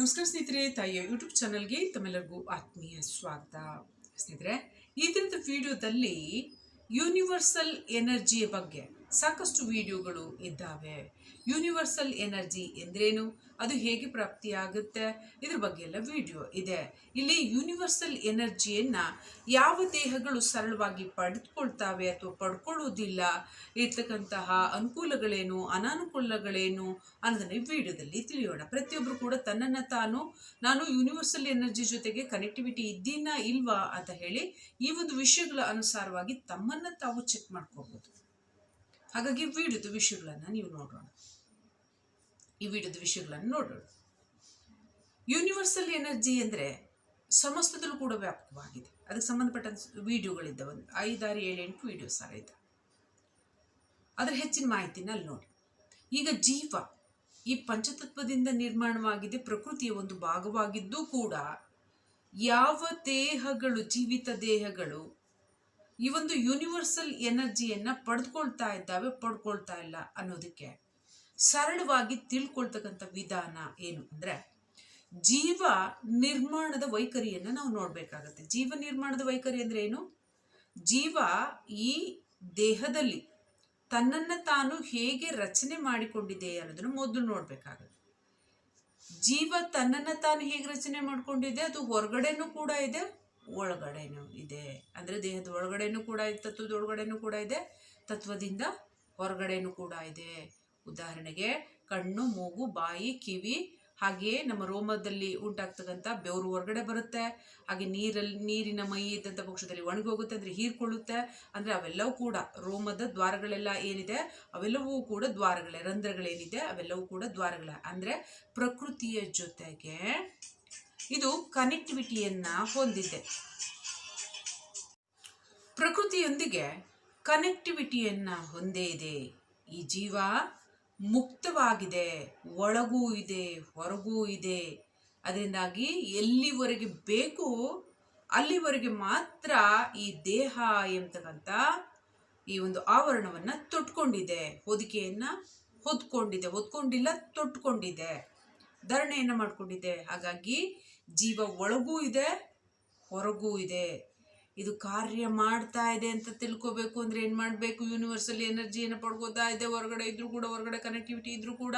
ನಮಸ್ಕಾರ ಸ್ನೇಹಿತರೆ, ತಾಯಿಯ ಯೂಟ್ಯೂಬ್ ಚಾನಲ್ಗೆ ತಮ್ಮೆಲ್ಲರಿಗೂ ಆತ್ಮೀಯ ಸ್ವಾಗತ. ಸ್ನೇಹಿತರೆ, ಈ ದಿನದ ವಿಡಿಯೋದಲ್ಲಿ ಯೂನಿವರ್ಸಲ್ ಎನರ್ಜಿಯ ಬಗ್ಗೆ ಸಾಕಷ್ಟು ವಿಡಿಯೋಗಳು ಇದ್ದಾವೆ. ಯೂನಿವರ್ಸಲ್ ಎನರ್ಜಿ ಎಂದ್ರೇನು? ಅದು ಹೇಗೆ ಪ್ರಾಪ್ತಿಯಾಗುತ್ತೆ? ಇದ್ರ ಬಗ್ಗೆ ಎಲ್ಲ ವಿಡಿಯೋ ಇದೆ. ಇಲ್ಲಿ ಯೂನಿವರ್ಸಲ್ ಎನರ್ಜಿಯನ್ನು ಯಾವ ದೇಹಗಳು ಸರಳವಾಗಿ ಪಡೆದುಕೊಳ್ತಾವೆ ಅಥವಾ ಪಡ್ಕೊಳ್ಳೋದಿಲ್ಲ ಇರ್ತಕ್ಕಂತಹ ಅನುಕೂಲಗಳೇನು, ಅನಾನುಕೂಲಗಳೇನು ಅನ್ನೋದನ್ನ ವಿಡಿಯೋದಲ್ಲಿ ತಿಳಿಯೋಣ. ಪ್ರತಿಯೊಬ್ಬರು ಕೂಡ ತನ್ನನ್ನು ತಾನು, ನಾನು ಯೂನಿವರ್ಸಲ್ ಎನರ್ಜಿ ಜೊತೆಗೆ ಕನೆಕ್ಟಿವಿಟಿ ಇದ್ದೀನಾ ಇಲ್ವಾ ಅಂತ ಹೇಳಿ ಈ ಒಂದು ವಿಷಯಗಳ ಅನುಸಾರವಾಗಿ ತಮ್ಮನ್ನು ತಾವು ಚೆಕ್ ಮಾಡ್ಕೋಬಹುದು ಹಾಗಾಗಿ ವಿಡಿಯೋದ ವಿಷಯಗಳನ್ನು ನೀವು ನೋಡೋಣ. ಈ ವಿಡಿಯೋದ ವಿಷಯಗಳನ್ನು ನೋಡೋಣ ಯೂನಿವರ್ಸಲ್ ಎನರ್ಜಿ ಅಂದರೆ ಸಮಸ್ತದಲ್ಲೂ ಕೂಡ ವ್ಯಾಪಕವಾಗಿದೆ. ಅದಕ್ಕೆ ಸಂಬಂಧಪಟ್ಟ ವಿಡಿಯೋಗಳಿದ್ದ ಒಂದು ಐದಾರು ಏಳೆಂಟು ಎಂಟು ವಿಡಿಯೋಸ್ ಇದೆ. ಅದರ ಹೆಚ್ಚಿನ ಮಾಹಿತಿನ ಅಲ್ಲಿ ನೋಡಿ. ಈಗ ಜೀವ ಈ ಪಂಚತತ್ವದಿಂದ ನಿರ್ಮಾಣವಾಗಿದೆ. ಪ್ರಕೃತಿಯ ಒಂದು ಭಾಗವಾಗಿದ್ದು ಕೂಡ ಯಾವ ದೇಹಗಳು, ಜೀವಿತ ದೇಹಗಳು ಈ ಒಂದು ಯೂನಿವರ್ಸಲ್ ಎನರ್ಜಿಯನ್ನು ಪಡೆದುಕೊಳ್ತಾ ಇದ್ದಾವೆ, ಪಡ್ಕೊಳ್ತಾ ಇಲ್ಲ ಅನ್ನೋದಕ್ಕೆ ಸರಳವಾಗಿ ತಿಳ್ಕೊಳ್ತಕ್ಕಂಥ ವಿಧಾನ ಏನು ಅಂದರೆ ಜೀವ ನಿರ್ಮಾಣದ ವೈಖರಿಯನ್ನು ನಾವು ನೋಡಬೇಕಾಗತ್ತೆ. ಜೀವ ನಿರ್ಮಾಣದ ವೈಖರಿ ಅಂದರೆ ಏನು? ಜೀವ ಈ ದೇಹದಲ್ಲಿ ತನ್ನನ್ನು ತಾನು ಹೇಗೆ ರಚನೆ ಮಾಡಿಕೊಂಡಿದೆ ಅನ್ನೋದನ್ನು ಮೊದಲು ನೋಡಬೇಕಾಗತ್ತೆ. ಜೀವ ತನ್ನನ್ನು ತಾನು ಹೇಗೆ ರಚನೆ ಮಾಡಿಕೊಂಡಿದೆ? ಅದು ಹೊರಗಡೆನೂ ಕೂಡ ಇದೆ, ಒಳಗಡೆನೂ ಇದೆ. ಅಂದರೆ ದೇಹದ ಒಳಗಡೆನೂ ಕೂಡ ಇದೆ, ತತ್ವದ ಒಳಗಡೆನೂ ಕೂಡ ಇದೆ, ತತ್ವದಿಂದ ಹೊರಗಡೆನೂ ಕೂಡ ಇದೆ. ಉದಾಹರಣೆಗೆ ಕಣ್ಣು, ಮೂಗು, ಬಾಯಿ, ಕಿವಿ ಹಾಗೆಯೇ ನಮ್ಮ ರೋಮದಲ್ಲಿ ಉಂಟಾಗ್ತಕ್ಕಂಥ ಬೆವರು ಹೊರಗಡೆ ಬರುತ್ತೆ. ಹಾಗೆ ನೀರಲ್ಲಿ, ನೀರಿನ ಮೈ ಇದ್ದಂಥ ಪಕ್ಷದಲ್ಲಿ ಒಣಗೋಗುತ್ತೆ ಅಂದರೆ ಹೀರ್ಕೊಳ್ಳುತ್ತೆ. ಅಂದರೆ ಅವೆಲ್ಲವೂ ಕೂಡ ರೋಮದ ದ್ವಾರಗಳೆಲ್ಲ ಏನಿದೆ? ಅವೆಲ್ಲವೂ ಕೂಡ ದ್ವಾರಗಳೇ, ರಂಧ್ರಗಳೇನಿದೆ? ಅವೆಲ್ಲವೂ ಕೂಡ ದ್ವಾರಗಳೇ. ಅಂದರೆ ಪ್ರಕೃತಿಯ ಜೊತೆಗೆ ಇದು ಕನೆಕ್ಟಿವಿಟಿಯನ್ನು ಹೊಂದಿದೆ. ಪ್ರಕೃತಿಯೊಂದಿಗೆ ಕನೆಕ್ಟಿವಿಟಿಯನ್ನು ಹೊಂದೇ ಇದೆ ಈ ಜೀವ. ಮುಕ್ತವಾಗಿದೆ, ಒಳಗೂ ಇದೆ, ಹೊರಗೂ ಇದೆ. ಅದರಿಂದಾಗಿ ಎಲ್ಲಿವರೆಗೆ ಬೇಕು, ಅಲ್ಲಿವರೆಗೆ ಮಾತ್ರ ಈ ದೇಹ ಎಂತಕ್ಕಂತ ಈ ಒಂದು ಆವರಣವನ್ನು ತೊಟ್ಕೊಂಡಿದೆ. ಹೊದಿಕೆಯನ್ನು ಹೊದ್ಕೊಂಡಿದೆ. ಹೊದ್ಕೊಂಡಿಲ್ಲ, ತೊಟ್ಕೊಂಡಿದೆ. ಧರಣೆಯನ್ನು ಮಾಡ್ಕೊಂಡಿದೆ. ಹಾಗಾಗಿ ಜೀವ ಒಳಗೂ ಇದೆ, ಹೊರಗೂ ಇದೆ. ಇದು ಕಾರ್ಯ ಮಾಡ್ತಾ ಇದೆ ಅಂತ ತಿಳ್ಕೊಬೇಕು ಅಂದ್ರೆ ಏನು ಮಾಡಬೇಕು? ಯೂನಿವರ್ಸಲ್ ಎನರ್ಜಿಯನ್ನು ಪಡ್ಕೋತಾ ಇದೆ, ಹೊರಗಡೆ ಇದ್ರೂ ಕೂಡ, ಹೊರಗಡೆ ಕನೆಕ್ಟಿವಿಟಿ ಇದ್ರೂ ಕೂಡ.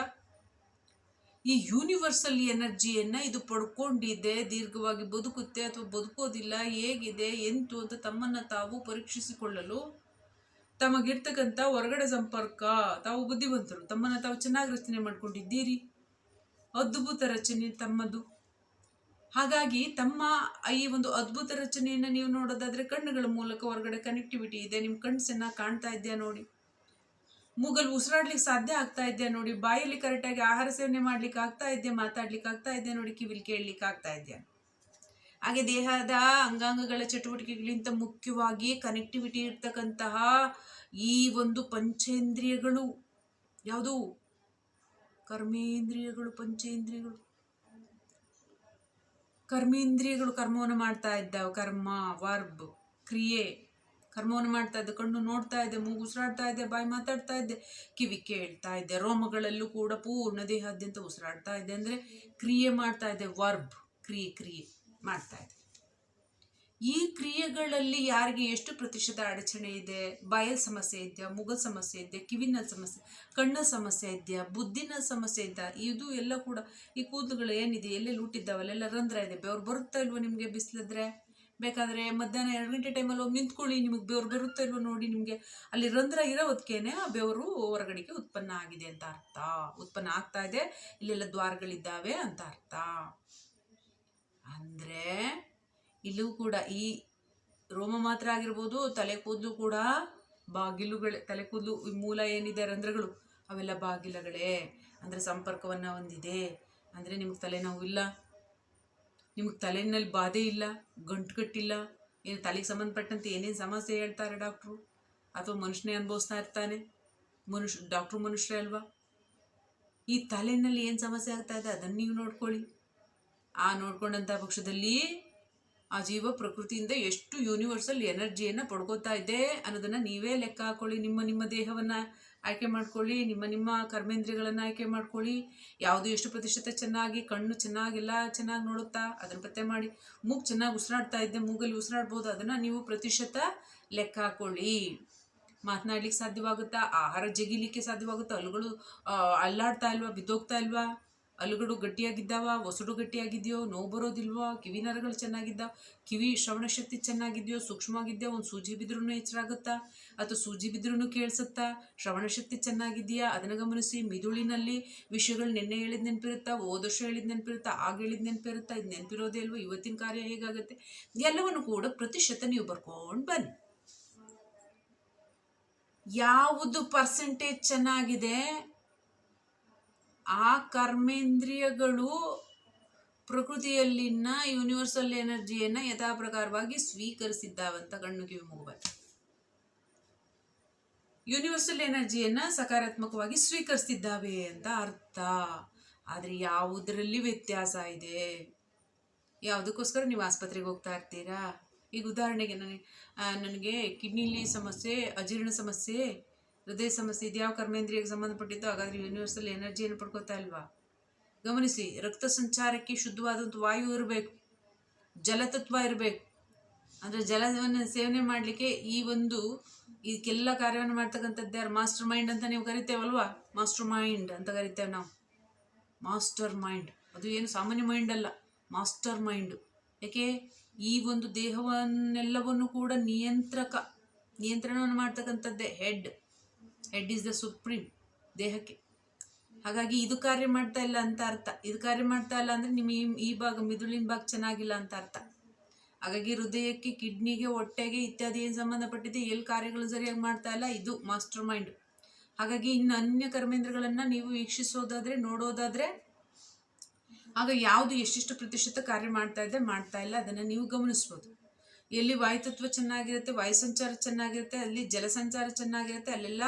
ಈ ಯೂನಿವರ್ಸಲ್ ಎನರ್ಜಿಯನ್ನು ಇದು ಪಡ್ಕೊಂಡಿದೆ, ದೀರ್ಘವಾಗಿ ಬದುಕುತ್ತೆ ಅಥವಾ ಬದುಕೋದಿಲ್ಲ, ಹೇಗಿದೆ, ಎಂತು ಅಂತ ತಮ್ಮನ್ನು ತಾವು ಪರೀಕ್ಷಿಸಿಕೊಳ್ಳಲು ತಮಗಿರ್ತಕ್ಕಂಥ ಹೊರಗಡೆ ಸಂಪರ್ಕ, ತಾವು ಬುದ್ಧಿವಂತರು, ತಮ್ಮನ್ನು ತಾವು ಚೆನ್ನಾಗಿ ರಚನೆ ಮಾಡ್ಕೊಂಡಿದ್ದೀರಿ. ಅದ್ಭುತ ರಚನೆ ತಮ್ಮದು. ಹಾಗಾಗಿ ತಮ್ಮ ಈ ಒಂದು ಅದ್ಭುತ ರಚನೆಯನ್ನು ನೀವು ನೋಡೋದಾದ್ರೆ ಕಣ್ಣುಗಳ ಮೂಲಕ ಹೊರಗಡೆ ಕನೆಕ್ಟಿವಿಟಿ ಇದೆ ನಿಮ್ಮ ಕಣ್ಣು ಚೆನ್ನಾಗಿ ಕಾಣ್ತಾ ಇದೆಯಾ ನೋಡಿ. ಮೂಗಲ್ ಉಸಿರಾಡ್ಲಿಕ್ಕೆ ಸಾಧ್ಯ ಆಗ್ತಾ ಇದೆಯಾ ನೋಡಿ. ಬಾಯಲ್ಲಿ ಕರೆಕ್ಟಾಗಿ ಆಹಾರ ಸೇವನೆ ಮಾಡ್ಲಿಕ್ಕೆ ಆಗ್ತಾ ಇದೆಯಾ, ಮಾತಾಡ್ಲಿಕ್ಕೆ ಆಗ್ತಾ ಇದೆಯಾ ನೋಡಿ, ಕಿವಿಲಿ ಕೇಳಲಿಕ್ಕೆ ಆಗ್ತಾ ಇದೆಯಾ. ಹಾಗೆ ದೇಹದ ಅಂಗಾಂಗಗಳ ಚಟುವಟಿಕೆಗಳಿಂದ ಮುಖ್ಯವಾಗಿ ಕನೆಕ್ಟಿವಿಟಿ ಇರ್ತಕ್ಕಂತಹ ಈ ಒಂದು ಪಂಚೇಂದ್ರಿಯಗಳು. ಯಾವುದು? ಕರ್ಮೇಂದ್ರಿಯಗಳು, ಪಂಚೇಂದ್ರಿಯಗಳು. ಕರ್ಮೇಂದ್ರಿಯಗಳು ಕರ್ಮವನ್ನು ಮಾಡ್ತಾ ಇದ್ದಾವೆ. ಕರ್ಮ, ವರ್ಬ್, ಕ್ರಿಯೆ ಕರ್ಮವನ್ನು ಮಾಡ್ತಾ ಇದ್ದೆ. ಕಣ್ಣು ನೋಡ್ತಾ ಇದ್ದೆ, ಮೂಗು ಉಸಿರಾಡ್ತಾ ಇದ್ದೆ, ಬಾಯಿ ಮಾತಾಡ್ತಾ ಇದ್ದೆ, ಕಿವಿ ಕೇಳ್ತಾ ಇದ್ದೆ. ರೋಮಗಳಲ್ಲೂ ಕೂಡ ಪೂರ್ಣ ದೇಹಾದ್ಯಂತ ಉಸಿರಾಡ್ತಾ ಇದ್ದೆ. ಅಂದರೆ ಕ್ರಿಯೆ ಮಾಡ್ತಾ ಇದೆ ವರ್ಬ್, ಕ್ರಿಯೆ ಕ್ರಿಯೆ ಮಾಡ್ತಾ ಇದೆ ಈ ಕ್ರಿಯೆಗಳಲ್ಲಿ ಯಾರಿಗೆ ಎಷ್ಟು ಪ್ರತಿಶತ ಅಡಚಣೆ ಇದೆ? ಬಾಯಲ್ ಸಮಸ್ಯೆ ಇದೆಯಾ? ಮುಗದ ಸಮಸ್ಯೆ ಇದೆಯಾ? ಕಿವಿನ ಸಮಸ್ಯೆ ಕಣ್ಣ ಸಮಸ್ಯೆ ಇದೆಯಾ? ಬುದ್ಧಿನ ಸಮಸ್ಯೆ ಇದೆಯಾ? ಇದು ಎಲ್ಲ ಕೂಡ ಈ ಕೂದಲುಗಳು ಏನಿದೆ? ಎಲ್ಲೆಲ್ಲಿ ಹುಟ್ಟಿದ್ದಾವೆ ರಂಧ್ರ ಇದೆ. ಬೆವ್ರು ಬರುತ್ತಾ ಇಲ್ವೋ ನಿಮಗೆ ಬಿಸಿಲಿದ್ರೆ? ಬೇಕಾದರೆ ಮಧ್ಯಾಹ್ನ ಎರಡು ಗಂಟೆ ಟೈಮಲ್ಲಿ ಹೋಗಿ ನಿಂತ್ಕೊಳ್ಳಿ. ನಿಮಗೆ ಬೆವ್ರು ಬರುತ್ತಾ ಇಲ್ವೋ ನೋಡಿ ನಿಮಗೆ. ಅಲ್ಲಿ ರಂಧ್ರ ಇರೋದಕ್ಕೇನೆ ಆ ಬೆವರು ಹೊರಗಡೆಗೆ ಉತ್ಪನ್ನ ಆಗಿದೆ ಅಂತ ಅರ್ಥ. ಉತ್ಪನ್ನ ಆಗ್ತಾ ಇದೆ. ಇಲ್ಲೆಲ್ಲ ದ್ವಾರಗಳಿದ್ದಾವೆ ಅಂತ ಅರ್ಥ. ಅಂದರೆ ಇಲ್ಲೂ ಕೂಡ ಈ ರೋಮ ಮಾತ್ರ ಆಗಿರ್ಬೋದು, ತಲೆ ಕೂದಲು ಕೂಡ ಬಾಗಿಲುಗಳೇ, ತಲೆ ಕೂದಲು ಮೂಲ ಏನಿದೆ, ರಂಧ್ರಗಳು, ಅವೆಲ್ಲ ಬಾಗಿಲಗಳೇ. ಅಂದರೆ ಸಂಪರ್ಕವನ್ನು ಹೊಂದಿದೆ. ಅಂದರೆ ನಿಮಗೆ ತಲೆನೋವು ಇಲ್ಲ, ನಿಮಗೆ ತಲೆನಲ್ಲಿ ಬಾಧೆ ಇಲ್ಲ, ಗಂಟು ಕಟ್ಟಿಲ್ಲ, ಏನು ತಲೆಗೆ ಸಂಬಂಧಪಟ್ಟಂತೆ ಏನೇನು ಸಮಸ್ಯೆ ಹೇಳ್ತಾರೆ ಡಾಕ್ಟ್ರು? ಅಥವಾ ಮನುಷ್ಯನೇ ಅನುಭವಿಸ್ತಾ ಇರ್ತಾನೆ? ಮನುಷ್ಯ, ಡಾಕ್ಟ್ರು ಮನುಷ್ಯರೇ ಅಲ್ವಾ? ಈ ತಲೆನಲ್ಲಿ ಏನು ಸಮಸ್ಯೆ ಆಗ್ತಾ ಇದೆ ಅದನ್ನು ನೀವು ನೋಡ್ಕೊಳ್ಳಿ. ಆ ನೋಡ್ಕೊಂಡಂಥ ಪಕ್ಷದಲ್ಲಿ ಆ ಜೀವ ಪ್ರಕೃತಿಯಿಂದ ಎಷ್ಟು ಯೂನಿವರ್ಸಲ್ ಎನರ್ಜಿಯನ್ನು ಪಡ್ಕೋತಾ ಇದೆ ಅನ್ನೋದನ್ನು ನೀವೇ ಲೆಕ್ಕ ಹಾಕೊಳ್ಳಿ. ನಿಮ್ಮ ನಿಮ್ಮ ದೇಹವನ್ನು ಆಯ್ಕೆ ಮಾಡ್ಕೊಳ್ಳಿ, ನಿಮ್ಮ ನಿಮ್ಮ ಕರ್ಮೇಂದ್ರಿಯಗಳನ್ನು ಆಯ್ಕೆ ಮಾಡ್ಕೊಳ್ಳಿ. ಯಾವುದು ಎಷ್ಟು ಪ್ರತಿಶತ ಚೆನ್ನಾಗಿ, ಕಣ್ಣು ಚೆನ್ನಾಗಿಲ್ಲ, ಚೆನ್ನಾಗಿ ನೋಡುತ್ತಾ, ಅದನ್ನು ಪತ್ತೆ ಮಾಡಿ. ಮೂಗು ಚೆನ್ನಾಗಿ ಉಸಿರಾಡ್ತಾ ಇದ್ದೆ, ಮೂಗಲ್ಲಿ ಉಸಿರಾಡ್ಬೋದು, ಅದನ್ನು ನೀವು ಪ್ರತಿಶತ ಲೆಕ್ಕ ಹಾಕೊಳ್ಳಿ. ಮಾತನಾಡ್ಲಿಕ್ಕೆ ಸಾಧ್ಯವಾಗುತ್ತಾ? ಆಹಾರ ಜಗಿಲಿಕ್ಕೆ ಸಾಧ್ಯವಾಗುತ್ತಾ? ಅಲ್ಲುಗಳು ಅಲ್ಲಾಡ್ತಾ ಇಲ್ವಾ, ಬಿದ್ದೋಗ್ತಾ ಇಲ್ವಾ? ಹಲ್ಲುಗಳು ಗಟ್ಟಿಯಾಗಿದ್ದಾವ ಒಸಡು ಗಟ್ಟಿಯಾಗಿದೆಯೋ, ನೋವು ಬರೋದಿಲ್ವೋ, ಕಿವಿ ನರಗಳು ಚೆನ್ನಾಗಿದ್ದಾವ, ಕಿವಿ ಶ್ರವಣ ಶಕ್ತಿ ಚೆನ್ನಾಗಿದೆಯೋ, ಸೂಕ್ಷ್ಮವಾಗಿದೆಯೋ, ಒಂದು ಸೂಜಿ ಬಿದ್ರೂ ಹೆಚ್ಚಾಗುತ್ತಾ ಅಥವಾ ಸೂಜಿ ಬಿದ್ರೂ ಕೇಳಿಸುತ್ತಾ? ಶ್ರವಣ ಶಕ್ತಿ ಚೆನ್ನಾಗಿದೆಯಾ? ಅದನ್ನು ಗಮನಿಸಿ ಮಿದುಳಿನಲ್ಲಿ ವಿಷಯಗಳು ನಿನ್ನೆ ಹೇಳಿದ ನೆನಪಿರುತ್ತಾ ವರ್ಷ ಹೇಳಿದ ನೆನಪಿರುತ್ತಾ, ಆಗ ಹೇಳಿದ ನೆನಪಿರುತ್ತಾ, ಇದು ನೆನಪಿರೋದೇ ಅಲ್ವೋ ಇವತ್ತಿನ ಕಾರ್ಯ ಹೇಗಾಗುತ್ತೆ? ಎಲ್ಲವನ್ನು ಕೂಡ ಪ್ರತಿಶತ ನೀವು ಬರ್ಕೊಂಡು ಬನ್ನಿ. ಯಾವುದು ಪರ್ಸೆಂಟೇಜ್ ಚೆನ್ನಾಗಿದೆ? ಆ ಕರ್ಮೇಂದ್ರಿಯಗಳು ಪ್ರಕೃತಿಯಲ್ಲಿನ ಯೂನಿವರ್ಸಲ್ ಎನರ್ಜಿಯನ್ನು ಯಥಾ ಪ್ರಕಾರವಾಗಿ ಸ್ವೀಕರಿಸಿದ್ದಾವಂತ ಕಣ್ಣು ಕಿವಿ ಮುಗಬಾರ್ದು ಯೂನಿವರ್ಸಲ್ ಎನರ್ಜಿಯನ್ನು ಸಕಾರಾತ್ಮಕವಾಗಿ ಸ್ವೀಕರಿಸ್ತಿದ್ದಾವೆ ಅಂತ ಅರ್ಥ. ಆದರೆ ಯಾವುದರಲ್ಲಿ ವ್ಯತ್ಯಾಸ ಇದೆ? ಯಾವುದಕ್ಕೋಸ್ಕರ ನೀವು ಆಸ್ಪತ್ರೆಗೆ ಹೋಗ್ತಾ ಇರ್ತೀರಾ? ಈಗ ಉದಾಹರಣೆಗೆ ನನಗೆ ನನಗೆ ಕಿಡ್ನಿಲಿ ಸಮಸ್ಯೆ, ಅಜೀರ್ಣ ಸಮಸ್ಯೆ ಹೃದಯ ಸಮಸ್ಯೆ ಇದ್ಯಾವ ಕರ್ಮೇಂದ್ರಿಯಕ್ಕೆ ಸಂಬಂಧಪಟ್ಟಿದ್ದು ಹಾಗಾದರೆ ಯೂನಿವರ್ಸಲ್ ಎನರ್ಜಿಯನ್ನು ಪಡ್ಕೋತಾ ಇಲ್ವಾ? ಗಮನಿಸಿ, ರಕ್ತ ಸಂಚಾರಕ್ಕೆ ಶುದ್ಧವಾದಂಥ ವಾಯು ಇರಬೇಕು, ಜಲತತ್ವ ಇರಬೇಕು. ಅಂದರೆ ಜಲವನ್ನು ಸೇವನೆ ಮಾಡಲಿಕ್ಕೆ ಈ ಒಂದು ಇದಕ್ಕೆಲ್ಲ ಕಾರ್ಯವನ್ನು ಮಾಡ್ತಕ್ಕಂಥದ್ದು ಯಾರು? ಮಾಸ್ಟರ್ ಮೈಂಡ್ ಅಂತ ನೀವು ಕರಿತೇವಲ್ವಾ? ಮಾಸ್ಟರ್ ಮೈಂಡ್ ಅಂತ ಕರಿತೇವೆ ನಾವು. ಮಾಸ್ಟರ್ ಮೈಂಡ್ ಅದು ಏನು ಸಾಮಾನ್ಯ ಮೈಂಡ್ ಅಲ್ಲ ಮಾಸ್ಟರ್ ಮೈಂಡು ಯಾಕೆ? ಈ ಒಂದು ದೇಹವನ್ನೆಲ್ಲವನ್ನು ಕೂಡ ನಿಯಂತ್ರಕ, ನಿಯಂತ್ರಣವನ್ನು ಮಾಡ್ತಕ್ಕಂಥದ್ದೇ head head is the supreme ದೇಹಕ್ಕೆ. ಹಾಗಾಗಿ ಇದು ಕಾರ್ಯ ಮಾಡ್ತಾ ಇಲ್ಲ ಅಂತ ಅರ್ಥ. ಇದು ಕಾರ್ಯ ಮಾಡ್ತಾ ಇಲ್ಲ ಅಂದರೆ ನಿಮ್ಮ ಈ- ಈ ಭಾಗ ಮಿದುಳಿನ ಭಾಗ ಚೆನ್ನಾಗಿಲ್ಲ ಅಂತ ಅರ್ಥ. ಹಾಗಾಗಿ ಹೃದಯಕ್ಕೆ, ಕಿಡ್ನಿಗೆ, ಹೊಟ್ಟೆಗೆ ಇತ್ಯಾದಿ ಏನು ಸಂಬಂಧಪಟ್ಟಿದೆ, ಎಲ್ಲಿ ಕಾರ್ಯಗಳು ಸರಿಯಾಗಿ ಮಾಡ್ತಾ ಇಲ್ಲ, ಇದು ಮಾಸ್ಟರ್ ಮೈಂಡ್ ಹಾಗಾಗಿ ಇನ್ನು ಅನ್ಯ ಕರ್ಮೇಂದ್ರಗಳನ್ನು ನೀವು ವೀಕ್ಷಿಸೋದಾದರೆ, ನೋಡೋದಾದರೆ, ಆಗ ಯಾವುದು ಎಷ್ಟೆಷ್ಟು ಪ್ರತಿಶತ ಕಾರ್ಯ ಮಾಡ್ತಾ ಇದೆ, ಮಾಡ್ತಾ ಇಲ್ಲ, ಅದನ್ನು ನೀವು ಗಮನಿಸ್ಬೋದು. ಎಲ್ಲಿ ವಾಯುತತ್ವ ಚೆನ್ನಾಗಿರುತ್ತೆ, ವಾಯು ಸಂಚಾರ ಚೆನ್ನಾಗಿರುತ್ತೆ, ಅಲ್ಲಿ ಜಲಸಂಚಾರ ಚೆನ್ನಾಗಿರುತ್ತೆ, ಅಲ್ಲೆಲ್ಲ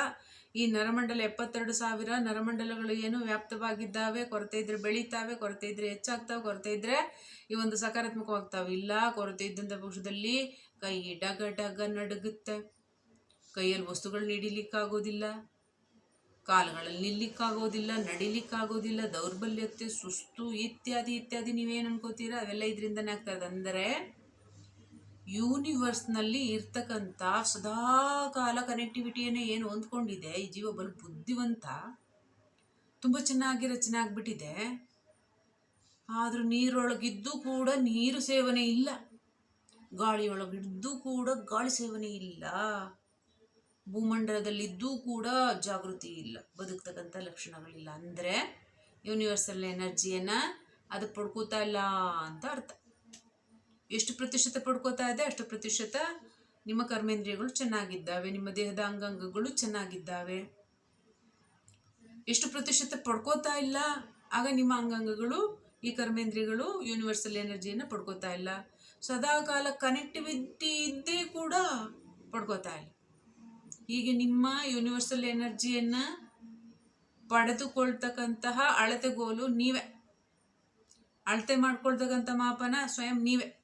ಈ ನರಮಂಡಲ ಎಪ್ಪತ್ತೆರಡು ಸಾವಿರ ನರಮಂಡಲಗಳು ಏನು ವ್ಯಾಪ್ತವಾಗಿದ್ದಾವೆ, ಕೊರತೆ ಇದ್ರೆ ಬೆಳೀತಾವೆ, ಕೊರತೆ ಇದ್ರೆ ಹೆಚ್ಚಾಗ್ತಾವೆ, ಕೊರತೆ ಇದ್ರೆ ಈ ಒಂದು ಸಕಾರಾತ್ಮಕವಾಗ್ತಾವೆ. ಇಲ್ಲ, ಕೊರತೆ ಇದ್ದಂಥ ಪಕ್ಷದಲ್ಲಿ ಕೈ ಡಗ ಡಗ ನಡುಗುತ್ತೆ. ಕೈಯಲ್ಲಿ ವಸ್ತುಗಳನ್ನ ಹಿಡಿಲಿಕ್ಕಾಗೋದಿಲ್ಲ ಕಾಲುಗಳಲ್ಲಿ ನಿಲ್ಲಿಕ್ಕಾಗೋದಿಲ್ಲ, ನಡಿಲಿಕ್ಕಾಗೋದಿಲ್ಲ, ದೌರ್ಬಲ್ಯತೆ, ಸುಸ್ತು ಇತ್ಯಾದಿ ಇತ್ಯಾದಿ ನೀವೇನು ಅನ್ಕೋತೀರಾ? ಅವೆಲ್ಲ ಇದರಿಂದನೇ ಆಗ್ತದೆ ಅಂದರೆ ಯೂನಿವರ್ಸ್ನಲ್ಲಿ ಇರ್ತಕ್ಕಂಥ ಸದಾಕಾಲ ಕನೆಕ್ಟಿವಿಟಿಯನ್ನು ಏನು ಹೊಂದ್ಕೊಂಡಿದೆ, ಈ ಜೀವ ಬಲು ಬುದ್ಧಿವಂತ, ತುಂಬ ಚೆನ್ನಾಗಿ ರಚನೆ ಆಗಿಬಿಟ್ಟಿದೆ. ಆದರೂ ನೀರೊಳಗಿದ್ದು ಕೂಡ ನೀರು ಸೇವನೆ ಇಲ್ಲ. ಗಾಳಿಯೊಳಗಿದ್ದು ಕೂಡ ಗಾಳಿ ಸೇವನೆ ಇಲ್ಲ. ಭೂಮಂಡಲದಲ್ಲಿದ್ದೂ ಕೂಡ ಜಾಗೃತಿ ಇಲ್ಲ. ಬದುಕ್ತಕ್ಕಂಥ ಲಕ್ಷಣಗಳಿಲ್ಲ. ಅಂದರೆ ಯೂನಿವರ್ಸಲ್ ಎನರ್ಜಿಯನ್ನು ಅದು ಪಡ್ಕೋತಾ ಇಲ್ಲ ಅಂತ ಅರ್ಥ. ಎಷ್ಟು ಪ್ರತಿಶತ ಪಡ್ಕೋತಾ ಇದೆ, ಅಷ್ಟು ಪ್ರತಿಶತ ನಿಮ್ಮ ಕರ್ಮೇಂದ್ರಿಯಗಳು ಚೆನ್ನಾಗಿದ್ದಾವೆ, ನಿಮ್ಮ ದೇಹದ ಅಂಗಾಂಗಗಳು ಚೆನ್ನಾಗಿದ್ದಾವೆ. ಎಷ್ಟು ಪ್ರತಿಶತ ಪಡ್ಕೋತಾ ಇಲ್ಲ, ಆಗ ನಿಮ್ಮ ಅಂಗಾಂಗಗಳು, ಈ ಕರ್ಮೇಂದ್ರಿಯಗಳು ಯೂನಿವರ್ಸಲ್ ಎನರ್ಜಿಯನ್ನು ಪಡ್ಕೋತಾ ಇಲ್ಲ. ಸದಾಕಾಲ ಕನೆಕ್ಟಿವಿಟಿ ಇದ್ದೇ ಕೂಡ ಪಡ್ಕೋತಾ ಇಲ್ಲ. ಹೀಗೆ ನಿಮ್ಮ ಯೂನಿವರ್ಸಲ್ ಎನರ್ಜಿಯನ್ನು ಪಡೆದುಕೊಳ್ತಕ್ಕಂತಹ ಅಳತೆಗೋಲು ನೀವೇ. ಅಳತೆ ಮಾಡ್ಕೊಳ್ತಕ್ಕಂಥ ಮಾಪನ ಸ್ವಯಂ ನೀವೇ.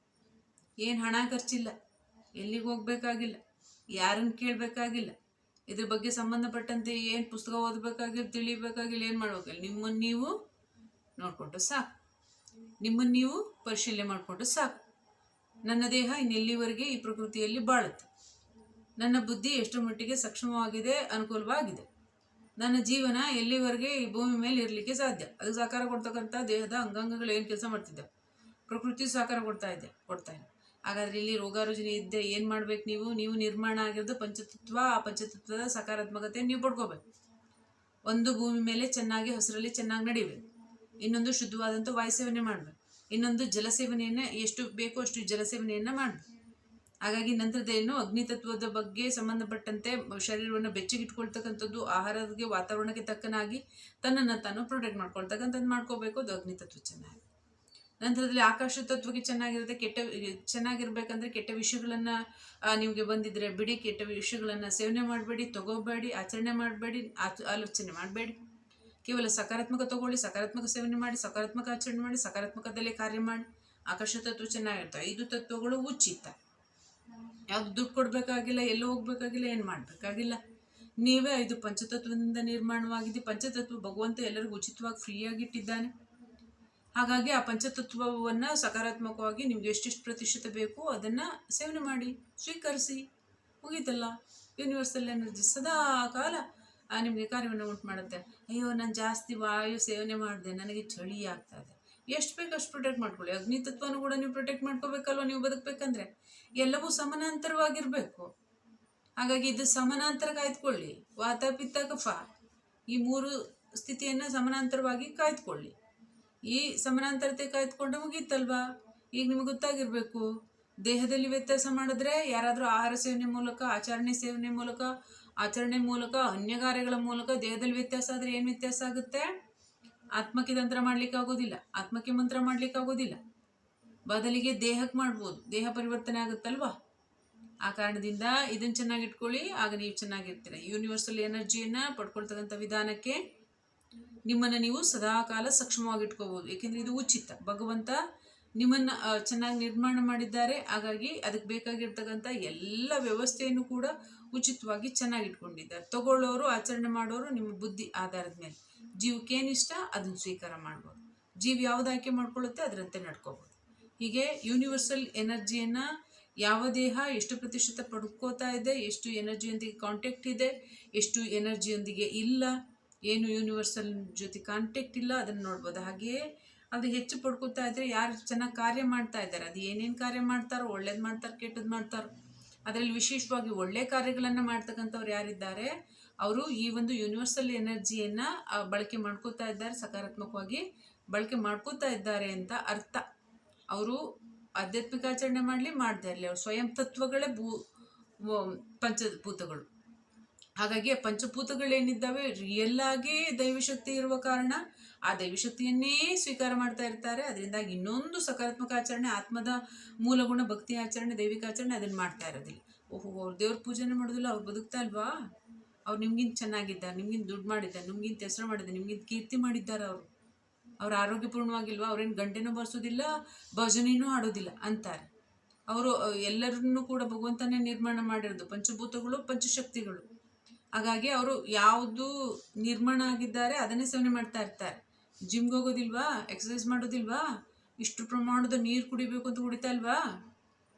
ಏನು ಹಣ ಖರ್ಚಿಲ್ಲ, ಎಲ್ಲಿಗೆ ಹೋಗ್ಬೇಕಾಗಿಲ್ಲ ಯಾರನ್ನು ಕೇಳಬೇಕಾಗಿಲ್ಲ, ಇದ್ರ ಬಗ್ಗೆ ಸಂಬಂಧಪಟ್ಟಂತೆ ಏನು ಪುಸ್ತಕ ಓದಬೇಕಾಗಿಲ್ಲ, ತಿಳಿಬೇಕಾಗಿಲ್ಲ, ಏನು ಮಾಡಬೇಕಲ್ಲ? ನಿಮ್ಮನ್ನು ನೀವು ನೋಡಿಕೊಂಡು ಸಾಕು. ನಿಮ್ಮನ್ನು ನೀವು ಪರಿಶೀಲನೆ ಮಾಡಿಕೊಂಡು ಸಾಕು. ನನ್ನ ದೇಹ ಇನ್ನೆಲ್ಲಿವರೆಗೆ ಈ ಪ್ರಕೃತಿಯಲ್ಲಿ ಬಾಳುತ್ತೆ? ನನ್ನ ಬುದ್ಧಿ ಎಷ್ಟು ಮಟ್ಟಿಗೆ ಸಕ್ಷಮವಾಗಿದೆ, ಅನುಕೂಲವಾಗಿದೆ? ನನ್ನ ಜೀವನ ಎಲ್ಲಿವರೆಗೆ ಈ ಭೂಮಿ ಮೇಲೆ ಇರಲಿಕ್ಕೆ ಸಾಧ್ಯ? ಅದು ಸಹಕಾರ ಕೊಡ್ತಕ್ಕಂಥ ದೇಹದ ಅಂಗಾಂಗಗಳು ಏನು ಕೆಲಸ ಮಾಡ್ತಿದ್ದೆ ಪ್ರಕೃತಿ ಸಹಕಾರ ಕೊಡ್ತಾ ಇದೆ ಕೊಡ್ತಾ ಇದೆ. ಹಾಗಾದ್ರೆ ಇಲ್ಲಿ ರೋಗ ಇದ್ದೆ ಏನು ಮಾಡ್ಬೇಕು ನೀವು? ನೀವು ನಿರ್ಮಾಣ ಆಗಿರೋದು ಪಂಚತತ್ವ, ಆ ಪಂಚತತ್ವದ ಸಕಾರಾತ್ಮಕತೆ ನೀವು ಪಡ್ಕೋಬೇಕು. ಒಂದು ಭೂಮಿ ಮೇಲೆ ಚೆನ್ನಾಗಿ, ಹಸಿರಲ್ಲಿ ಚೆನ್ನಾಗಿ ನಡಿಬೇಕು. ಇನ್ನೊಂದು ಶುದ್ಧವಾದಂಥ ವಾಯು ಸೇವನೆ ಮಾಡಬೇಕು. ಇನ್ನೊಂದು ಜಲಸೇವನೆಯನ್ನು ಎಷ್ಟು ಬೇಕೋ ಅಷ್ಟು ಜಲಸೇವನೆಯನ್ನು ಮಾಡಬೇಕು. ಹಾಗಾಗಿ ನಂತರದ ಏನು? ಅಗ್ನಿತತ್ವದ ಬಗ್ಗೆ ಸಂಬಂಧಪಟ್ಟಂತೆ ಶರೀರವನ್ನು ಬೆಚ್ಚಗಿಟ್ಕೊಳ್ತಕ್ಕಂಥದ್ದು, ಆಹಾರಕ್ಕೆ, ವಾತಾವರಣಕ್ಕೆ ತಕ್ಕನಾಗಿ ತನ್ನನ್ನು ತಾನು ಪ್ರೊಟೆಕ್ಟ್ ಮಾಡ್ಕೊಳ್ತಕ್ಕಂಥದ್ದು ಮಾಡ್ಕೋಬೇಕು. ಅದು ಅಗ್ನಿತತ್ವ ಚೆನ್ನಾಗಿ. ನಂತರದಲ್ಲಿ ಆಕಾಶ ತತ್ವಕ್ಕೆ ಚೆನ್ನಾಗಿರುತ್ತೆ, ಕೆಟ್ಟ ಚೆನ್ನಾಗಿರ್ಬೇಕಂದ್ರೆ ಕೆಟ್ಟ ವಿಷಯಗಳನ್ನು ನಿಮಗೆ ಬಂದಿದ್ರೆ ಬಿಡಿ, ಕೆಟ್ಟ ವಿಷಯಗಳನ್ನು ಸೇವನೆ ಮಾಡಬೇಡಿ, ತಗೋಬೇಡಿ, ಆಚರಣೆ ಮಾಡಬೇಡಿ ಆಲೋಚನೆ ಮಾಡಬೇಡಿ. ಕೇವಲ ಸಕಾರಾತ್ಮಕ ತಗೊಳ್ಳಿ, ಸಕಾರಾತ್ಮಕ ಸೇವನೆ ಮಾಡಿ, ಸಕಾರಾತ್ಮಕ ಆಚರಣೆ ಮಾಡಿ, ಸಕಾರಾತ್ಮಕದಲ್ಲೇ ಕಾರ್ಯ ಮಾಡಿ. ಆಕಾಶ ತತ್ವ ಚೆನ್ನಾಗಿರುತ್ತೆ. ಐದು ತತ್ವಗಳು ಉಚಿತ. ಯಾವುದು ದುಡ್ಡು ಕೊಡಬೇಕಾಗಿಲ್ಲ, ಎಲ್ಲೂ ಹೋಗ್ಬೇಕಾಗಿಲ್ಲ, ಏನು ಮಾಡಬೇಕಾಗಿಲ್ಲ. ನೀವೇ ಐದು ಪಂಚತತ್ವದಿಂದ ನಿರ್ಮಾಣವಾಗಿದೆ ಪಂಚತತ್ವ ಭಗವಂತ ಎಲ್ಲರಿಗೂ ಉಚಿತವಾಗಿ ಫ್ರೀಯಾಗಿ ಇಟ್ಟಿದ್ದಾನೆ. ಹಾಗಾಗಿ ಆ ಪಂಚತತ್ವವನ್ನು ಸಕಾರಾತ್ಮಕವಾಗಿ ನಿಮ್ಗೆ ಎಷ್ಟೆಷ್ಟು ಪ್ರತಿಶತ ಬೇಕು ಅದನ್ನು ಸೇವನೆ ಮಾಡಿ, ಸ್ವೀಕರಿಸಿ, ಮುಗೀತಲ್ಲ? ಯೂನಿವರ್ಸಲ್ ಎನರ್ಜಿ ಸದಾ ಕಾಲ ನಿಮಗೆ ಕಾರ್ಯವನ್ನು ಉಂಟು ಮಾಡುತ್ತೆ. ಅಯ್ಯೋ, ನಾನು ಜಾಸ್ತಿ ವಾಯು ಸೇವನೆ ಮಾಡಿದೆ, ನನಗೆ ಚಳಿ ಆಗ್ತಾ ಇದೆ ಎಷ್ಟು ಬೇಕು ಅಷ್ಟು ಪ್ರೊಟೆಕ್ಟ್ ಮಾಡ್ಕೊಳ್ಳಿ. ಅಗ್ನಿತತ್ವನೂ ಕೂಡ ನೀವು ಪ್ರೊಟೆಕ್ಟ್ ಮಾಡ್ಕೋಬೇಕಲ್ವ ನೀವು ಬದುಕಬೇಕಂದ್ರೆ? ಎಲ್ಲವೂ ಸಮಾನಾಂತರವಾಗಿರಬೇಕು. ಹಾಗಾಗಿ ಇದು ಸಮಾನಾಂತರ ಕಾಯ್ದುಕೊಳ್ಳಿ. ವಾತ, ಪಿತ್ತ, ಕಫ ಈ ಮೂರು ಸ್ಥಿತಿಯನ್ನು ಸಮಾನಾಂತರವಾಗಿ ಕಾಯ್ದುಕೊಳ್ಳಿ. ಈ ಸಮಾನಾಂತರತೆ ಕಾಯ್ದುಕೊಂಡು ಮುಗೀತಲ್ವಾ? ಈಗ ನಿಮಗೆ ಗೊತ್ತಾಗಿರಬೇಕು. ದೇಹದಲ್ಲಿ ವ್ಯತ್ಯಾಸ ಮಾಡಿದ್ರೆ ಯಾರಾದರೂ ಆಹಾರ ಸೇವನೆ ಮೂಲಕ, ಆಚರಣೆ ಸೇವನೆ ಮೂಲಕ, ಆಚರಣೆ ಮೂಲಕ ಅನ್ಯಗಾರ್ಯಗಳ ಮೂಲಕ ದೇಹದಲ್ಲಿ ವ್ಯತ್ಯಾಸ ಆದರೆ ಏನು ವ್ಯತ್ಯಾಸ ಆಗುತ್ತೆ? ಆತ್ಮಕ್ಕೆ ತಂತ್ರ ಮಾಡ್ಲಿಕ್ಕೆ ಆಗೋದಿಲ್ಲ. ಆತ್ಮಕ್ಕೆ ಮಂತ್ರ ಮಾಡ್ಲಿಕ್ಕೆ ಆಗೋದಿಲ್ಲ. ಬದಲಿಗೆ ದೇಹಕ್ಕೆ ಮಾಡ್ಬೋದು. ದೇಹ ಪರಿವರ್ತನೆ ಆಗುತ್ತಲ್ವಾ? ಆ ಕಾರಣದಿಂದ ಇದನ್ನು ಚೆನ್ನಾಗಿ ಇಟ್ಕೊಳ್ಳಿ ಆಗ ನೀವು ಚೆನ್ನಾಗಿರ್ತೀರ. ಯೂನಿವರ್ಸಲ್ ಎನರ್ಜಿಯನ್ನು ಪಡ್ಕೊಳ್ತಕ್ಕಂಥ ವಿಧಾನಕ್ಕೆ ನಿಮ್ಮನ್ನು ನೀವು ಸದಾಕಾಲ ಸಕ್ಷಮವಾಗಿ ಇಟ್ಕೋಬೋದು ಏಕೆಂದರೆ ಇದು ಉಚಿತ. ಭಗವಂತ ನಿಮ್ಮನ್ನು ಚೆನ್ನಾಗಿ ನಿರ್ಮಾಣ ಮಾಡಿದ್ದಾರೆ. ಹಾಗಾಗಿ ಅದಕ್ಕೆ ಬೇಕಾಗಿರ್ತಕ್ಕಂಥ ಎಲ್ಲ ವ್ಯವಸ್ಥೆಯನ್ನು ಕೂಡ ಉಚಿತವಾಗಿ ಚೆನ್ನಾಗಿ ಇಟ್ಕೊಂಡಿದ್ದಾರೆ ತಗೊಳ್ಳೋರು, ಆಚರಣೆ ಮಾಡೋರು ನಿಮ್ಮ ಬುದ್ಧಿ ಆಧಾರದ ಮೇಲೆ. ಜೀವಕ್ಕೆ ಏನಿಷ್ಟ ಅದನ್ನು ಸ್ವೀಕಾರ ಮಾಡ್ಬೋದು. ಜೀವ ಯಾವ್ದು ಆಯ್ಕೆ ಮಾಡ್ಕೊಳ್ಳುತ್ತೆ ಅದರಂತೆ ನಡ್ಕೋಬೋದು. ಹೀಗೆ ಯೂನಿವರ್ಸಲ್ ಎನರ್ಜಿಯನ್ನು ಯಾವ ದೇಹ ಎಷ್ಟು ಪ್ರತಿಶತ ಪಡ್ಕೋತಾ ಇದೆ, ಎಷ್ಟು ಎನರ್ಜಿಯೊಂದಿಗೆ ಕಾಂಟ್ಯಾಕ್ಟ್ ಇದೆ, ಎಷ್ಟು ಎನರ್ಜಿಯೊಂದಿಗೆ ಇಲ್ಲ ಏನು ಯೂನಿವರ್ಸಲ್ ಜೊತೆ ಕಾಂಟ್ಯಾಕ್ಟ್ ಇಲ್ಲ, ಅದನ್ನು ನೋಡ್ಬೋದು. ಹಾಗೆಯೇ ಅದು ಹೆಚ್ಚು ಪಡ್ಕೊತಾ ಇದ್ದರೆ ಯಾರು ಚೆನ್ನಾಗಿ ಕಾರ್ಯ ಮಾಡ್ತಾ ಇದ್ದಾರೆ. ಅದು ಏನೇನು ಕಾರ್ಯ ಮಾಡ್ತಾರೋ, ಒಳ್ಳೇದು ಮಾಡ್ತಾರೆ ಕೆಟ್ಟದ್ದು ಮಾಡ್ತಾರೋ, ಅದರಲ್ಲಿ ವಿಶೇಷವಾಗಿ ಒಳ್ಳೆ ಕಾರ್ಯಗಳನ್ನು ಮಾಡ್ತಕ್ಕಂಥವ್ರು ಯಾರಿದ್ದಾರೆ, ಅವರು ಈ ಒಂದು ಯೂನಿವರ್ಸಲ್ ಎನರ್ಜಿಯನ್ನು ಬಳಕೆ ಮಾಡ್ಕೋತಾ ಇದ್ದಾರೆ, ಸಕಾರಾತ್ಮಕವಾಗಿ ಬಳಕೆ ಮಾಡ್ಕೋತಾ ಇದ್ದಾರೆ ಅಂತ ಅರ್ಥ. ಅವರು ಆಧ್ಯಾತ್ಮಿಕ ಆಚರಣೆ ಮಾಡಲಿ ಮಾಡ್ತಾ ಇರಲಿ. ಅವ್ರು ಸ್ವಯಂ ತತ್ವಗಳೇ ಭೂ ಪಂಚಭೂತಗಳು ಹಾಗಾಗಿ ಪಂಚಭೂತಗಳೇನಿದ್ದಾವೆ ರಿಯಲ್ ಆಗಿ ದೈವಶಕ್ತಿ ಇರುವ ಕಾರಣ ಆ ದೈವಶಕ್ತಿಯನ್ನೇ ಸ್ವೀಕಾರ ಮಾಡ್ತಾ ಇರ್ತಾರೆ. ಅದರಿಂದಾಗಿ ಇನ್ನೊಂದು ಸಕಾರಾತ್ಮಕ ಆಚರಣೆ, ಆತ್ಮದ ಮೂಲಗುಣ, ಭಕ್ತಿ ಆಚರಣೆ, ದೈವಿಕ ಆಚರಣೆ ಅದನ್ನು ಮಾಡ್ತಾ ಇರೋದಿಲ್ಲ. ಓಹೋ, ಅವ್ರು ದೇವ್ರ ಪೂಜೆನೇ ಮಾಡೋದಿಲ್ಲ, ಅವ್ರು ಬದುಕ್ತಾ ಅಲ್ವಾ ಅವ್ರು ನಿಮ್ಗಿಂತ ಚೆನ್ನಾಗಿದ್ದಾರೆ, ನಿಮ್ಗಿಂತ ದುಡ್ಡು ಮಾಡಿದ್ದಾರೆ, ನಿಮ್ಗಿಂತ ಹೆಸರು ಮಾಡಿದ್ದಾರೆ, ನಿಮ್ಗಿಂತ ಕೀರ್ತಿ ಮಾಡಿದ್ದಾರೆ ಅವರು. ಅವ್ರು ಆರೋಗ್ಯಪೂರ್ಣವಾಗಿಲ್ವಾ? ಅವ್ರೇನು ಗಂಟೆನೂ ಬರ್ಸೋದಿಲ್ಲ ಭಜನೆಯೂ ಆಡೋದಿಲ್ಲ ಅಂತಾರೆ. ಅವರು ಎಲ್ಲರನ್ನೂ ಕೂಡ ಭಗವಂತನೇ ನಿರ್ಮಾಣ ಮಾಡಿರೋದು, ಪಂಚಭೂತಗಳು, ಪಂಚಶಕ್ತಿಗಳು. ಹಾಗಾಗಿ ಅವರು ಯಾವುದು ನಿರ್ಮಾಣ ಆಗಿದ್ದಾರೆ ಅದನ್ನೇ ಸೇವನೆ ಮಾಡ್ತಾ ಇರ್ತಾರೆ. ಜಿಮ್ಗೆ ಹೋಗೋದಿಲ್ವಾ? ಎಕ್ಸಸೈಸ್ ಮಾಡೋದಿಲ್ವಾ? ಇಷ್ಟು ಪ್ರಮಾಣದ ನೀರು ಕುಡಿಬೇಕು ಅಂತ ಕುಡಿತಾ ಇಲ್ವಾ?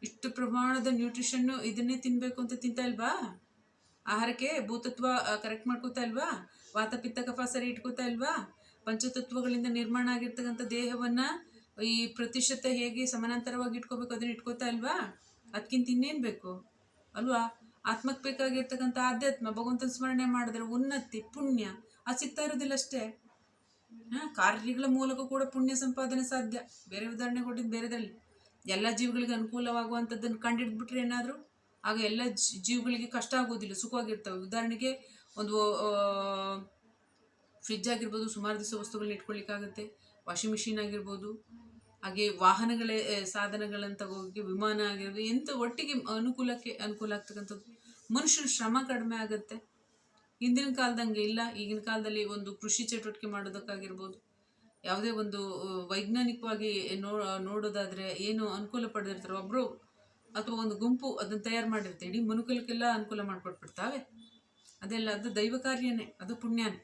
ಇಷ್ಟು ಪ್ರಮಾಣದ ನ್ಯೂಟ್ರಿಷನ್ನು ಇದನ್ನೇ ತಿನ್ನಬೇಕು ಅಂತ ತಿಂತಾ ಇಲ್ವಾ? ಆಹಾರಕ್ಕೆ ಭೂತತ್ವ ಕರೆಕ್ಟ್ ಮಾಡ್ಕೋತಾ ಇಲ್ವಾ? ವಾತ, ಪಿತ್ತ, ಕಫ ಸರಿ ಇಟ್ಕೋತಾ ಇಲ್ವಾ? ಪಂಚತತ್ವಗಳಿಂದ ನಿರ್ಮಾಣ ಆಗಿರ್ತಕ್ಕಂಥ ದೇಹವನ್ನು ಈ ಪ್ರತಿಶತ ಹೇಗೆ ಸಮಾನಾಂತರವಾಗಿ ಇಟ್ಕೋಬೇಕು ಅದನ್ನ ಇಟ್ಕೋತಾ ಇಲ್ವಾ? ಅದಕ್ಕಿಂತ ಇನ್ನೇನು ಬೇಕು? ಅಲ್ವಾ? ಆತ್ಮಕ್ಕೆ ಬೇಕಾಗಿರ್ತಕ್ಕಂಥ ಆಧ್ಯಾತ್ಮ, ಭಗವಂತನ ಸ್ಮರಣೆ ಮಾಡಿದ್ರೆ ಉನ್ನತಿ, ಪುಣ್ಯ, ಅದು ಸಿಗ್ತಾ ಇರೋದಿಲ್ಲ ಅಷ್ಟೇ. ಕಾರ್ಯಗಳ ಮೂಲಕ ಕೂಡ ಪುಣ್ಯ ಸಂಪಾದನೆ ಸಾಧ್ಯ. ಬೇರೆ ಉದಾಹರಣೆ ಕೊಟ್ಟಿದ್ದು ಬೇರೆದಲ್ಲಿ ಎಲ್ಲ ಜೀವಿಗಳಿಗೆ ಅನುಕೂಲವಾಗುವಂಥದ್ದನ್ನು ಕಂಡಿಡ್ಬಿಟ್ರೆ ಏನಾದರೂ? ಆಗ ಎಲ್ಲ ಜೀವಿಗಳಿಗೆ ಕಷ್ಟ ಆಗೋದಿಲ್ಲ ಸುಖವಾಗಿರ್ತವೆ. ಉದಾಹರಣೆಗೆ ಒಂದು ಫ್ರಿಜ್ ಆಗಿರ್ಬೋದು, ಸುಮಾರು ದಿವಸ ವಸ್ತುಗಳನ್ನ ಇಟ್ಕೊಳ್ಳಿಕ್ಕಾಗುತ್ತೆ. ವಾಷಿಂಗ್ ಮಿಷಿನ್ ಆಗಿರ್ಬೋದು, ಹಾಗೆ ವಾಹನಗಳೇ, ಸಾಧನಗಳನ್ನು ಹೋಗಿ ವಿಮಾನ ಆಗಿರ್ಬೋದು ಎಂಥ ಒಟ್ಟಿಗೆ ಅನುಕೂಲಕ್ಕೆ, ಅನುಕೂಲ ಆಗ್ತಕ್ಕಂಥದ್ದು. ಮನುಷ್ಯನ ಶ್ರಮ ಕಡಿಮೆ ಆಗುತ್ತೆ. ಹಿಂದಿನ ಕಾಲದಂಗೆ ಇಲ್ಲ. ಈಗಿನ ಕಾಲದಲ್ಲಿ ಒಂದು ಕೃಷಿ ಚಟುವಟಿಕೆ ಮಾಡೋದಕ್ಕಾಗಿರ್ಬೋದು, ಯಾವುದೇ ಒಂದು ವೈಜ್ಞಾನಿಕವಾಗಿ ನೋ, ನೋಡೋದಾದರೆ ಏನು ಅನುಕೂಲ ಪಡೆದಿರ್ತಾರೆ ಒಬ್ಬರು ಅಥವಾ ಒಂದು ಗುಂಪು ಅದನ್ನು ತಯಾರು ಮಾಡಿರ್ತಾರೆ ಇಡೀ ಮನುಕುಲಕ್ಕೆಲ್ಲ ಅನುಕೂಲ ಮಾಡಿಕೊಟ್ಬಿಡ್ತಾವೆ. ಅದೆಲ್ಲ ಅದು ದೈವ ಕಾರ್ಯನೇ, ಅದು ಪುಣ್ಯನೇ.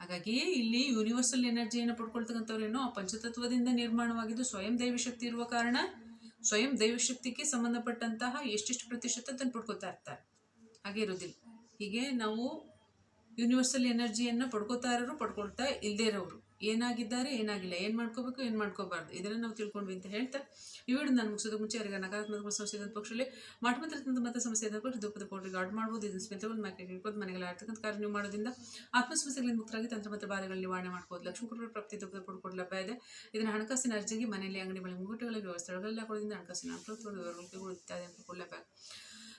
ಹಾಗಾಗಿ ಇಲ್ಲಿ ಯೂನಿವರ್ಸಲ್ ಎನರ್ಜಿಯನ್ನು ಪಡ್ಕೊಳ್ತಕ್ಕಂಥವ್ರೇನೋ ಪಂಚತತ್ವದಿಂದ ನಿರ್ಮಾಣವಾಗಿದ್ದು ಸ್ವಯಂ ದೈವಶಕ್ತಿ ಇರುವ ಕಾರಣ ಸ್ವಯಂ ದೈವಶಕ್ತಿಗೆ ಸಂಬಂಧಪಟ್ಟಂತಹ ಎಷ್ಟೆಷ್ಟು ಪ್ರತಿಶತ ತಂದು ಪಡ್ಕೊತಾ ಇರ್ತಾರೆ. ಹಾಗೆ ಇರೋದಿಲ್ಲ ಹೀಗೆ ನಾವು ಯೂನಿವರ್ಸಲ್ ಎನರ್ಜಿಯನ್ನು ಪಡ್ಕೋತಾ ಇರೋರು ಪಡ್ಕೊಳ್ತಾ ಇಲ್ಲದೇ ಇರೋರು. ಏನಾಗಿದ್ದಾರೆ, ಏನಾಗಿಲ್ಲ. ಏನು ಮಾಡ್ಕೋಬೇಕು, ಏನು ಮಾಡ್ಕೋಬಾರ್ದು. ಇದನ್ನು ನಾವು ತಿಳ್ಕೊಂಡ್ವಿ ಅಂತ ಹೇಳ್ತಾ ಈ ವಿಡಿಯೋ ನಾನು ಮುಗಿಸೋದು ಮುಂಚೆ ಅವರಿಗೆ ನಕಾರಾತ್ಮಕ ಸಮಸ್ಯೆ ಇದ್ದ ಪಕ್ಷದಲ್ಲಿ ಮಾಟ ಮಾತ್ರ ಮತ್ತೆ ಸಮಸ್ಯೆ ಇದ್ದ ಪಕ್ಷ ದುಃಖದ ಪೌಡ್ರಿಗೆ ಆರ್ಡರ್ ಮಾಡ್ಬೋದು. ಇದನ್ನು ಸ್ಪೆಂತವನ್ನು ಮಕ್ಕಳಿಗೆ ಹಿಡ್ಕೊಂಡು ಮನೆಗೆಲ್ಲ ಆಡ್ತಕ್ಕಂಥ ಕಾರ್ಯ ನೀವು ಮಾಡೋದ್ರಿಂದ ಆತ್ಮ ಸಮಸ್ಯೆಗಳಿಂದ ಮುಕ್ತರಾಗಿ ತಂತ್ರ ಮತ್ತು ಬಾಧೆಗಳಲ್ಲಿ ನಿವಾರಣೆ ಮಾಡ್ಬೋದು. ಲಕ್ಷ್ಮೀ ಕುಟುಂಬ ಪ್ರಾಪ್ತಿ ದುಃಖದ ಲಭ್ಯ ಇದೆ. ಇದನ್ನು ಹಣಕಾಸಿನ ಅರ್ಜಿಗೆ ಮನೆಯಲ್ಲಿ ಅಂಗಡಿ ಬಳಿ ಮುಂಗಟ್ಟುಗಳ ವ್ಯವಸ್ಥೆಗಳಲ್ಲಿ ಹಾಕೋದ್ರಿಂದ ಹಣಕಾಸಿನ ಅನುಕೂಲಗಳು ಇತ್ಯಾದಿ ಅಂತ ಕೊಡಲೇಬೇಕು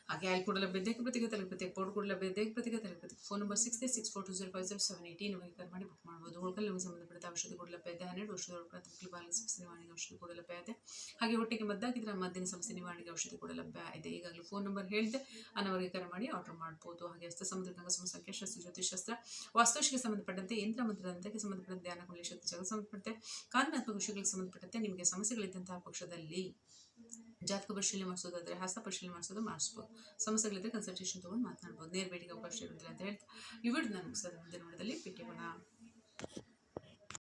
ಹಾಗೆ ಅಲ್ಲಿ ಕೂಡ ಲಭ್ಯ ದೇಹ ಪ್ರತಿಗೆ ತಲುಪತ್ತೆ ಕೂಡ ಲಭ್ಯ ದೇಹ ಪ್ರತಿಗೆ ತಲುಪತ್ತೆ phone number six three six four two zero five zero seven eighty ನಮಗೆ ಕರೆ ಮಾಡಿ ಬುಕ್ ಮಾಡ್ಬೋದು ಉಳ್ಕಲ್ಲಿ ನಮಗೆ ಸಂಬಂಧಪಟ್ಟ ಔಷಧಿ ಕೂಡ ಲಭ್ಯ ಇದೆ ಹನ್ನೆರಡು ವರ್ಷದ ಸಮಸ್ಯೆ ನಿವಾರಣೆಗೆ ಔಷಧಿ ಕೂಡ ಲಭ್ಯ ಇದೆ ಹಾಗೆ ಹೊಟ್ಟೆಗೆ ಮದ್ದಾಗಿದ್ರೆ ಮದ್ದಿನ ಸಮಸ್ಯೆ ನಿವಾರಣೆಗೆ ಔಷಧಿ ಕೂಡ ಲಭ್ಯ ಇದೆ ಈಗಾಗಲೇ ಫೋನ್ ನಂಬರ್ ಹೇಳಿದೆ ಅನ್ನೋರಿಗೆ ಕರೆ ಮಾಡಿ ಆರ್ಡರ್ ಮಾಡ್ಬೋದು ಹಾಗೆ ಹಸ್ತ ಸಮುದ್ರ ಸಂಖ್ಯಾಶಾಸ್ತ್ರ ಜ್ಯೋತಿಷಾಸ್ತ್ರ ವಾಸ್ತುಶಿಗೆ ಸಂಬಂಧಪಟ್ಟಂತೆ ಯಂತ್ರ ಮಂತ್ರದಂತೆ ಸಂಬಂಧಪಟ್ಟಂತೆ ಧ್ಯಾನ ಕುಂಡಲಿ ಶಕ್ತಿ ಜಗತ್ ಸಂಬಂಧಪಟ್ಟಂತೆ ಕಾರಣಾತ್ಮಕ ವಿಷಯಗಳಿಗೆ ಸಂಬಂಧಪಟ್ಟಂತೆ ನಿಮಗೆ ಸಮಸ್ಯೆಗಳಿದ್ದಂತಹ ಪಕ್ಷದಲ್ಲಿ ಜಾತಕ ಪರಿಶೀಲನೆ ಮಾಡಿಸೋದಾದ್ರೆ ಹಸ ಪರಿಶೀಲನೆ ಮಾಡಿಸೋದು ಮಾಡಿಸ್ಬೋದು. ಸಮಸ್ಯೆಗಳಿದ್ರೆ ಕನ್ಸಲ್ಟೇಷನ್ ತೊಗೊಂಡು ಮಾತನಾಡ್ಬೋದು. ನೇರ ಭೇಟಿಗೆ ಅವಕಾಶ ಇರೋದಿಲ್ಲ ಅಂತ ಹೇಳ್ತಾ. ಇವಿಡ್ ನಾನು ಮುಗಿಸೋದು ಮುಂದಿನ ವಿಡಿಯೋದಲ್ಲಿ ಭೇಟಿ